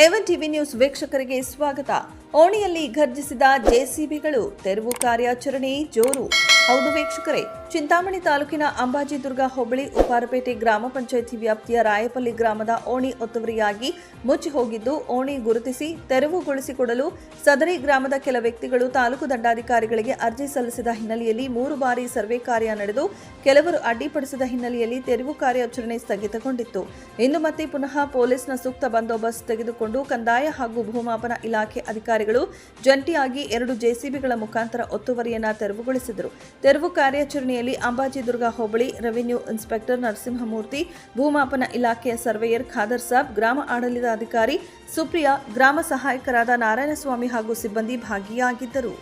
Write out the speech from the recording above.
ಎವನ್ TV news ವೀಕ್ಷಕರಿಗೆ ಸ್ವಾಗತ. ಓಣಿಯಲ್ಲಿ ಘರ್ಜಿಸಿದ ಜೆಸಿಬಿಗಳು ತೆರವು ಕಾರ್ಯಾಚರಣೆ ಜೋರು. ಹೌದು ವೀಕ್ಷಕರೇ, ಚಿಂತಾಮಣಿ ತಾಲೂಕಿನ ಅಂಬಾಜಿದುರ್ಗ ಹೋಬಳಿ ಉಪಾರಪೇಟೆ ಗ್ರಾಮ ಪಂಚಾಯಿತಿ ವ್ಯಾಪ್ತಿಯ ರಾಯಪಲ್ಲಿ ಗ್ರಾಮದ ಓಣಿ ಒತ್ತುವರಿಯಾಗಿ ಮುಚ್ಚಿ ಹೋಗಿದ್ದು, ಓಣಿ ಗುರುತಿಸಿ ತೆರವುಗೊಳಿಸಿಕೊಡಲು ಸದರಿ ಗ್ರಾಮದ ಕೆಲ ವ್ಯಕ್ತಿಗಳು ತಾಲೂಕು ದಂಡಾಧಿಕಾರಿಗಳಿಗೆ ಅರ್ಜಿ ಸಲ್ಲಿಸಿದ ಹಿನ್ನೆಲೆಯಲ್ಲಿ ಮೂರು ಬಾರಿ ಸರ್ವೆ ಕಾರ್ಯ ನಡೆದು, ಕೆಲವರು ಅಡ್ಡಿಪಡಿಸಿದ ಹಿನ್ನೆಲೆಯಲ್ಲಿ ತೆರವು ಕಾರ್ಯಾಚರಣೆ ಸ್ಥಗಿತಗೊಂಡಿತ್ತು. ಇಂದು ಮತ್ತೆ ಪುನಃ ಪೊಲೀಸ್ನ ಸೂಕ್ತ ಬಂದೋಬಸ್ತ್ ತೆಗೆದುಕೊಂಡು ಕಂದಾಯ ಹಾಗೂ ಭೂಮಾಪನ ಇಲಾಖೆ ಅಧಿಕಾರಿಗಳು ಜಂಟಿಯಾಗಿ ಎರಡು ಜೆಸಿಬಿಗಳ ಮುಖಾಂತರ ಒತ್ತುವರಿಯನ್ನು ತೆರವುಗೊಳಿಸಿದರು. ತೆರವು ಕಾರ್ಯಾಚರಣೆಯಲ್ಲಿ ಅಂಬಾಜಿದುರ್ಗ ಹೋಬಳಿ ರೆವಿನ್ಯೂ ಇನ್ಸ್ಪೆಕ್ಟರ್ ನರಸಿಂಹಮೂರ್ತಿ, ಭೂಮಾಪನ ಇಲಾಖೆಯ ಸರ್ವೇಯರ್ ಖಾದರ್ ಸಾಬ್, ಗ್ರಾಮ ಆಡಳಿತಾಧಿಕಾರಿ ಸುಪ್ರಿಯಾ, ಗ್ರಾಮ ಸಹಾಯಕರಾದ ನಾರಾಯಣಸ್ವಾಮಿ ಹಾಗೂ ಸಿಬ್ಬಂದಿ ಭಾಗಿಯಾಗಿದ್ದರು.